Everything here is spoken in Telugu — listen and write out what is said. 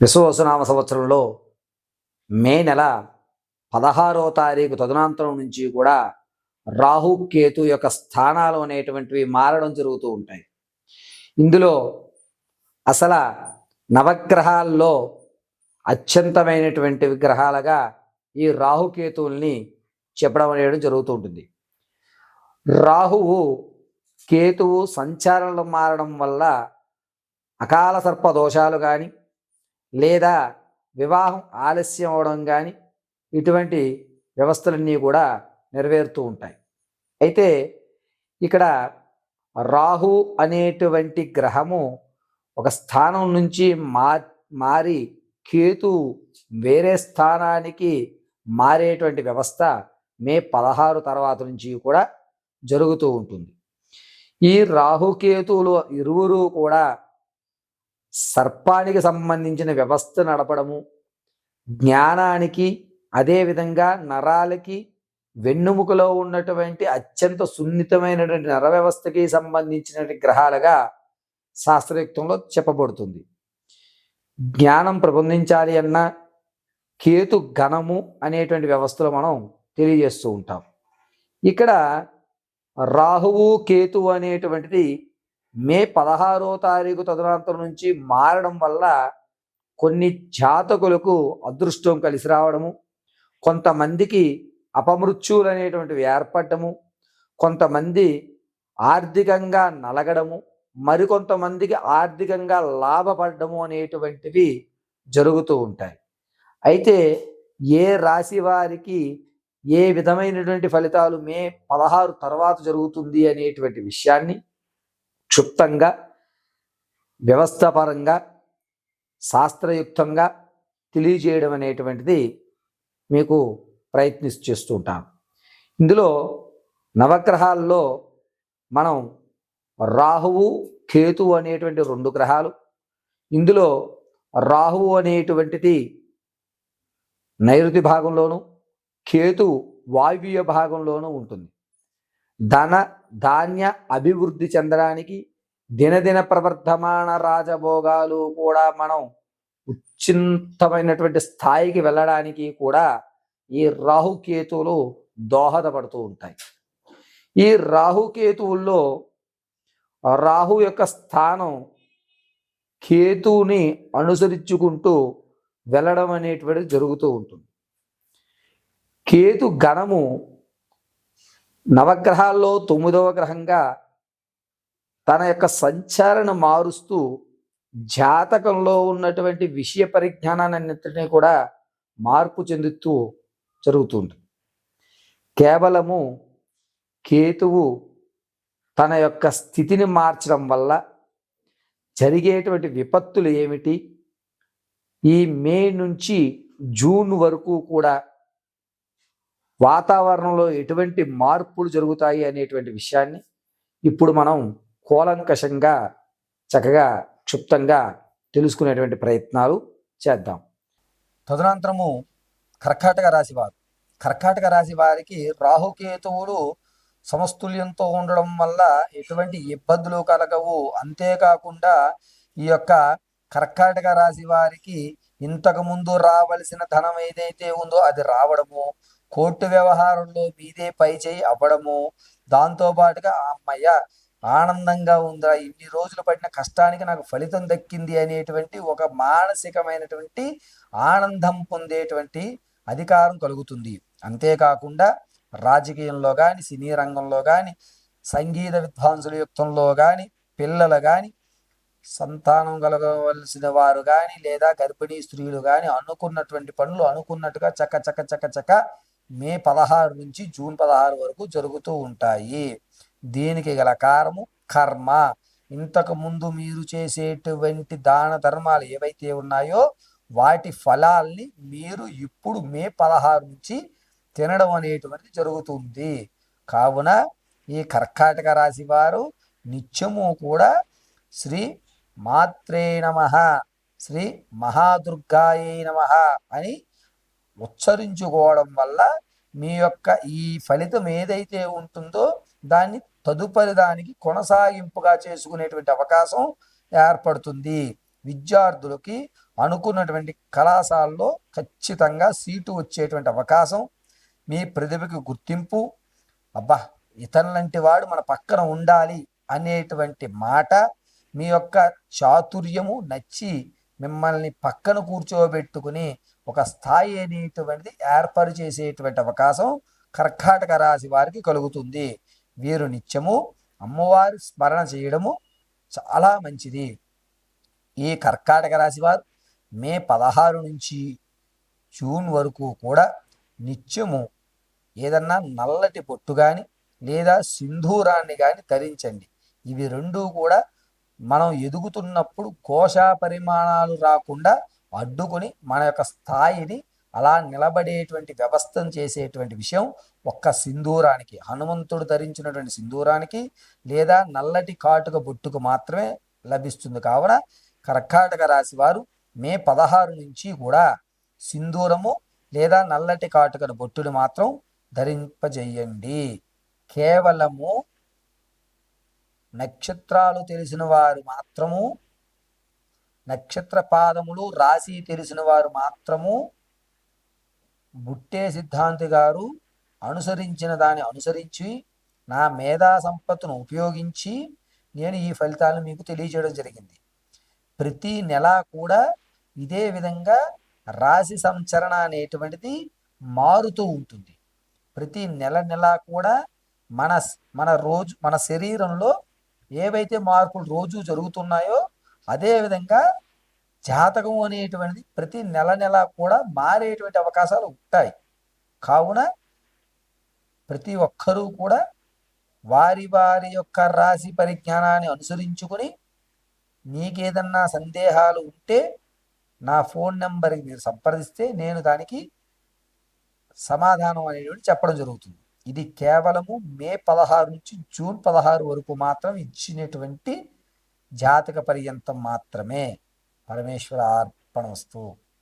విశ్వవసునామ సంవత్సరంలో మే నెల పదహారో తారీఖు తదనంతరం నుంచి కూడా రాహు కేతు యొక్క స్థానాలు అనేటువంటివి మారడం జరుగుతూ ఉంటాయి. ఇందులో అసలు నవగ్రహాల్లో అత్యంతమైనటువంటి విగ్రహాలుగా ఈ రాహుకేతువుల్ని చెప్పడం అనేది జరుగుతూ ఉంటుంది. రాహువు కేతువు సంచారంలో మారడం వల్ల అకాల సర్ప దోషాలు కానీ లేదా వివాహం ఆలస్యం అవడం కానీ ఇటువంటి వ్యవస్థలన్నీ కూడా నెరవేరుతూ ఉంటాయి. అయితే ఇక్కడ రాహు అనేటువంటి గ్రహము ఒక స్థానం నుంచి మా మారి కేతు వేరే స్థానానికి మారేటువంటి వ్యవస్థ మే పదహారు తర్వాత నుంచి కూడా జరుగుతూ ఉంటుంది. ఈ రాహుకేతువులు ఇరువురు కూడా సర్పానికి సంబంధించిన వ్యవస్థ నడపడము జ్ఞానానికి అదేవిధంగా నరాలకి వెన్నుముకలో ఉన్నటువంటి అత్యంత సున్నితమైనటువంటి నర వ్యవస్థకి సంబంధించినటువంటి గ్రహాలుగా శాస్త్రయుక్తంలో చెప్పబడుతుంది. జ్ఞానం ప్రబంధించాలి అన్న కేతు ఘనము అనేటువంటి వ్యవస్థలో మనం తెలియజేస్తూ ఉంటాం. ఇక్కడ రాహువు కేతు అనేటువంటిది మే పదహారో తారీఖు తదనంతరం నుంచి మారడం వల్ల కొన్ని జాతకులకు అదృష్టం కలిసి రావడము కొంతమందికి అపమృత్యులు అనేటువంటివి ఏర్పడము కొంతమంది ఆర్థికంగా నలగడము మరికొంతమందికి ఆర్థికంగా లాభపడము అనేటువంటివి జరుగుతూ ఉంటాయి. అయితే ఏ రాశి వారికి ఏ విధమైనటువంటి ఫలితాలు మే పదహారు తర్వాత జరుగుతుంది అనేటువంటి విషయాన్ని క్షుప్తంగా వ్యవస్థాపరంగా శాస్త్రయుక్తంగా తెలియజేయడం అనేటువంటిది మీకు ప్రయత్నిస్తూ చేస్తూ ఉంటాను ఇందులో నవగ్రహాల్లో మనం రాహువు కేతువు అనేటువంటి రెండు గ్రహాలు ఇందులో రాహువు అనేటువంటిది నైరుతి భాగంలోను కేతు వాయువ్య భాగంలోనూ ఉంటుంది. ధన ధాన్య అభివృద్ధి చెందడానికి దినదిన ప్రవర్ధమాన రాజభోగాలు కూడా మనం ఉచ్చింతమైనటువంటి స్థాయికి వెళ్ళడానికి కూడా ఈ రాహుకేతువులు దోహదపడుతూ ఉంటాయి. ఈ రాహుకేతువుల్లో రాహు యొక్క స్థానం కేతువుని అనుసరించుకుంటూ వెళ్ళడం అనేటువంటిది జరుగుతూ ఉంటుంది. కేతు గణము నవగ్రహాల్లో తొమ్మిదవ గ్రహంగా తన యొక్క సంచారణ మారుస్తూ జాతకంలో ఉన్నటువంటి విషయ పరిజ్ఞానాన్నింటినీ కూడా మార్పు చెందుతూ జరుగుతుంది. కేవలము కేతువు తన యొక్క స్థితిని మార్చడం వల్ల జరిగేటువంటి విపత్తులు ఏమిటి? ఈ మే నుంచి జూన్ వరకు కూడా వాతావరణంలో ఎటువంటి మార్పులు జరుగుతాయి అనేటువంటి విషయాన్ని ఇప్పుడు మనం కూలంకషంగా చక్కగా క్షుప్తంగా తెలుసుకునేటువంటి ప్రయత్నాలు చేద్దాం. తదనంతరము కర్కాటక రాశి వారు. కర్కాటక రాశి వారికి రాహుకేతువులు సమస్తుల్యంతో ఉండడం వల్ల ఎటువంటి ఇబ్బందులు కలగవు. అంతేకాకుండా ఈ యొక్క కర్కాటక రాశి వారికి ఇంతకు ముందు రావలసిన ధనం ఏదైతే ఉందో అది రావడము కోర్టు వ్యవహారంలో మీదే పై చేయి అవ్వడము. దాంతో పాటుగా అమ్మయ్య ఆనందంగా ఉందా ఇన్ని రోజులు పడిన కష్టానికి నాకు ఫలితం దక్కింది అనేటువంటి ఒక మానసికమైనటువంటి ఆనందం పొందేటువంటి అధికారం కలుగుతుంది. అంతేకాకుండా రాజకీయంలో కానీ సినీ రంగంలో కానీ సంగీత విద్వాంసుల యుక్తంలో కానీ పిల్లలు కానీ సంతానం కలగవలసిన వారు కానీ లేదా గర్భిణీ స్త్రీలు కానీ అనుకున్నటువంటి పనులు అనుకున్నట్టుగా చక్క చక్క చక్క చక్క మే పదహారు నుంచి జూన్ పదహారు వరకు జరుగుతూ ఉంటాయి. దీనికి గల కారము కర్మ. ఇంతకు ముందు మీరు చేసేటువంటి దాన ధర్మాలు ఏవైతే ఉన్నాయో వాటి ఫలాల్ని మీరు ఇప్పుడు మే పదహారు నుంచి తినడం అనేటువంటిది జరుగుతుంది. కావున ఈ కర్కాటక రాశి వారు నిత్యము కూడా శ్రీ మాత్రే నమ శ్రీ మహాదుర్గాయే నమ అని ఉచ్చరించుకోవడం వల్ల మీ యొక్క ఈ ఫలితం ఏదైతే ఉంటుందో దాన్ని తదుపరి దానికి కొనసాగింపుగా చేసుకునేటువంటి అవకాశం ఏర్పడుతుంది. విద్యార్థులకి అనుకున్నటువంటి కళాశాలలో ఖచ్చితంగా సీటు వచ్చేటువంటి అవకాశం మీ ప్రతిభకి గుర్తింపు అబ్బా! ఇతరులంటి వాడు మన పక్కన ఉండాలి అనేటువంటి మాట మీ యొక్క చాతుర్యము నచ్చి మిమ్మల్ని పక్కన కూర్చోబెట్టుకుని ఒక స్థాయి అనేటువంటిది ఏర్పాటు చేసేటువంటి అవకాశం కర్కాటక రాశి వారికి కలుగుతుంది. వీరు నిత్యము అమ్మవారి స్మరణ చేయడము చాలా మంచిది. ఈ కర్కాటక రాశి వారు మే పదహారు నుంచి జూన్ వరకు కూడా నిత్యము ఏదన్నా నల్లటి పొట్టు కానీ లేదా సింధూరాన్ని కానీ ధరించండి. ఇవి రెండూ కూడా మనం ఎదుగుతున్నప్పుడు కోశా పరిమాణాలు రాకుండా అడ్డుకొని మన యొక్క స్థాయిని అలా నిలబడేటువంటి వ్యవస్థను చేసేటువంటి విషయం ఒక్క సింధూరానికి హనుమంతుడు ధరించినటువంటి సింధూరానికి లేదా నల్లటి కాటుక బొట్టుకు మాత్రమే లభిస్తుంది. కావున కర్కాటక రాశి వారు మే పదహారు నుంచి కూడా సింధూరము లేదా నల్లటి కాటుకను బొట్టుని మాత్రం ధరింపజేయండి. కేవలము నక్షత్రాలు తెలిసిన వారు మాత్రము నక్షత్ర పాదములు రాశి తెలిసిన వారు మాత్రము బుట్టే సిద్ధాంతి గారు అనుసరించిన దాన్ని అనుసరించి నా మేధా సంపత్తును ఉపయోగించి నేను ఈ ఫలితాలను మీకు తెలియజేయడం జరిగింది. ప్రతి నెల కూడా ఇదే విధంగా రాశి సంచరణ అనేటువంటిది మారుతూ ఉంటుంది. ప్రతి నెల నెల కూడా మన మన రోజు మన శరీరంలో ఏవైతే మార్పులు రోజు జరుగుతున్నాయో అదేవిధంగా జాతకం అనేటువంటిది ప్రతి నెల నెల కూడా మారేటువంటి అవకాశాలు ఉంటాయి. కావున ప్రతి ఒక్కరూ కూడా వారి వారి యొక్క రాశి పరిజ్ఞానాన్ని అనుసరించుకొని నీకేదన్నా సందేహాలు ఉంటే నా ఫోన్ నెంబర్కి మీరు సంప్రదిస్తే నేను దానికి సమాధానం అనేటువంటి చెప్పడం జరుగుతుంది. ఇది కేవలము మే పదహారు నుంచి జూన్ పదహారు వరకు మాత్రం ఇచ్చినటువంటి జాతక పర్యంతం మాత్రమే పరమేశ్వర అర్పణ వస్తువు.